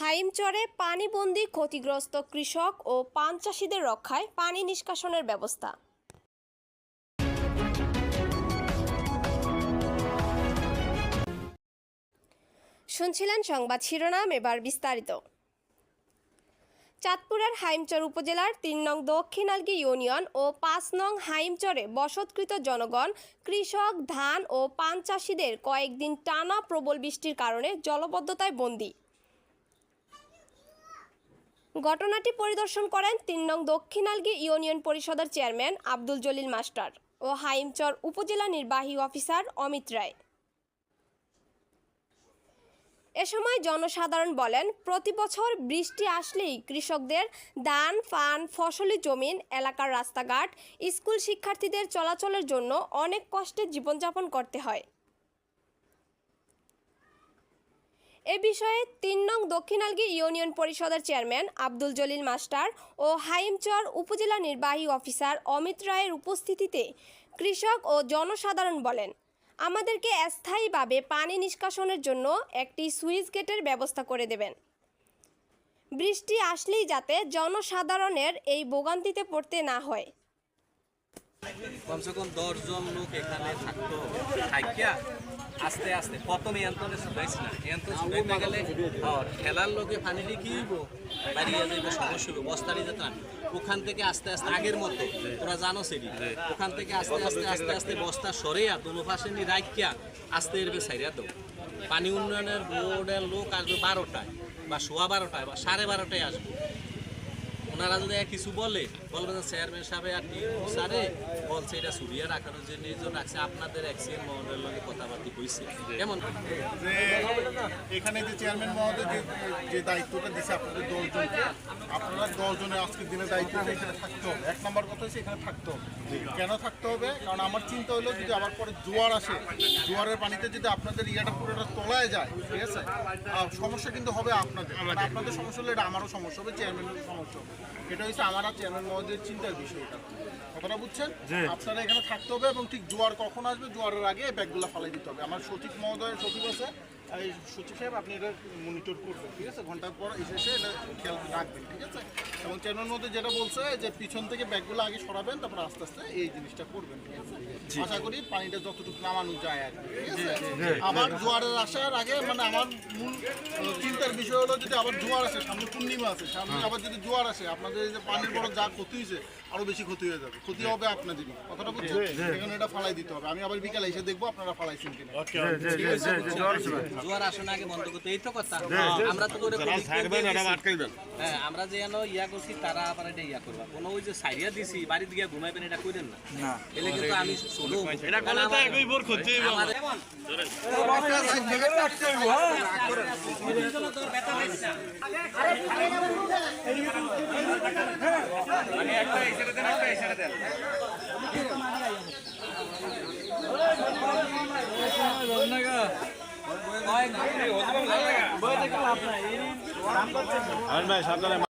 হাইমচরে পানিবন্দী ক্ষতিগ্রস্ত কৃষক ও পান চাষিদের রক্ষায় পানি নিষ্কাশনের ব্যবস্থা। শুনছিলেন সংবাদ শিরোনাম, এবার বিস্তারিত। চাঁদপুরের হাইমচর উপজেলার তিন নং দক্ষিণ আলগি ইউনিয়ন ও পাঁচ নং হাইমচরে বসতকৃত জনগণ কৃষক, ধান ও পান চাষিদের কয়েকদিন টানা প্রবল বৃষ্টির কারণে জলবদ্ধতায় বন্দী। ঘটনাটি পরিদর্শন করেন তিন নং দক্ষিণ আলগি ইউনিয়ন পরিষদের চেয়ারম্যান আব্দুল জলিল মাস্টার ও হাইমচর উপজেলা নির্বাহী অফিসার অমিত রায়। এ সময় জনসাধারণ বলেন, প্রতি বছর বৃষ্টি আসলেই কৃষকদের ধান ফান ফসলি জমিন, এলাকার রাস্তাঘাট, স্কুল শিক্ষার্থীদের চলাচলের জন্য অনেক কষ্টে জীবনযাপন করতে হয়। এ বিষয়ে তিন নং দক্ষিণালগি ইউনিয়ন পরিষদের চেয়ারম্যান আব্দুল জলিল মাস্টার ও হাইমচর উপজেলা নির্বাহী অফিসার অমিত রায়ের উপস্থিতিতে কৃষক ও জনসাধারণ বলেন, আমাদেরকে স্থায়ীভাবে পানি নিষ্কাশনের জন্য একটি সুইচ গেটের ব্যবস্থা করে দেবেন। বৃষ্টি আসলেই যাতে জনসাধারণের এই ভোগান্তিতে পড়তে না হয়। কমসে কম দশজন লোক এখানে থাকতো থাকিয়া আস্তে আস্তে। প্রথম শুকাইছি না শুকাইতে গেলে হ্যাঁ, ঠেলার লোকে বাড়িয়ে যাইবে সমস্যা হইব বস্তারি ওখান থেকে আস্তে আস্তে আগের মতো তোরা জানো সেটি ওখান থেকে আস্তে আস্তে আস্তে আস্তে বস্তা সরেয়া দোনো পাশে নিয়ে রাখিয়া আস্তে এরবে সাইরিয়া দেবো পানি উন্নয়নের বোর্ডের লোক আসবে বারোটায় বা সোয়া বারোটায় বা সাড়ে বারোটায় আসবে। ওনারা যদি কিছু বলে বলবেন চেয়ারম্যান সাহেব আর স্যারে বলছে, এটা সুরিয়া রাখানোর জন্য এই জন্য আপনাদের এক্সিএম মহলের লগে কথাবার্তা হয়েছে এমন যে এখানে যে চেয়ারম্যান মহোদয় যে দায়িত্বটা দিছে আপনাদের দশজনকে, আপনারা দশজনের আজকের দিনে দায়িত্ব এখানে থাকতে এক নম্বর কথা হচ্ছে এখানে থাকতে কেন থাকতে হবে? কারণ আমার চিন্তা হলো যদি আবার পরে জোয়ার আসে, জোয়ারের পানিতে যদি আপনাদের ইয়েটা পুরোটা তোলায় যায়, ঠিক আছে? সমস্যা কিন্তু হবে আপনাদের। আপনাদের সমস্যা হলে এটা আমারও সমস্যা হবে চেয়ারম্যানের সমস্যা হবে। এটা হচ্ছে আমার আর চেয়ারম্যান মহোদয়ের চিন্তার বিষয় এটা কথাটা বুঝছেন? আপনারা এখানে থাকতে হবে এবং ঠিক জোয়ার কখন আসবে? জোয়ারের আগে ব্যাগগুলো ফালাই দিতে হবে। আমার সচিব মহোদয় সচিব আছে সচিব সাহেব আপনি এটা মনিটর করবেন ঠিক আছে? ঘণ্টার পর এসে এসে এটা খেয়াল রাখবেন ঠিক আছে? এবং চেয়ারম্যান মহোদয় যেটা বলছে যে পিছন থেকে ব্যাগগুলো আগে সরাবেন তারপর আস্তে আস্তে এই জিনিসটা করবেন ঠিক আছে? আশা করি পানিটা যতটুকু নামানো যায় আর ঠিক আছে? আবার জোয়ারের আসার আগে মানে আমার মূল চিন্তার বিষয় হলো যদি আবার জোয়ার আসে সামনে পূর্ণিমা আছে সামনে আবার যদি জোয়ার আসে আপনাদের যে পানির বড় যা ক্ষতি হয়েছে আরও বেশি ক্ষতি হয়ে যাবে ক্ষতি হবে আপনাদেরই কথাটা বুঝছেন? এখানে এটা ফালাই দিতে হবে আমি আবার বিকালে এসে দেখব আপনারা ফালাইছেন কিনা। ঠিক আছে? জোয়ার আসন আগে বন্ধ করতে। এই তো কথা। হ্যাঁ, হ্যাঁ। আমরা তো করে হ্যাঁ আমরা যে যেন ইয়া করছি তারা আবার এটা ইয়া করবা। কোনো ওই যে সাইরিয়া দিছি বাড়ি গিয়ে ঘুমাইবেন এটা কইরেন না। এলে কিন্তু আমি শুধু এটা কোন তো একই বোর খুঁজছি হ্যাঁ। মানে একটা ইশারা দেন একটা ইশারা দেন। ভাই সাবধানে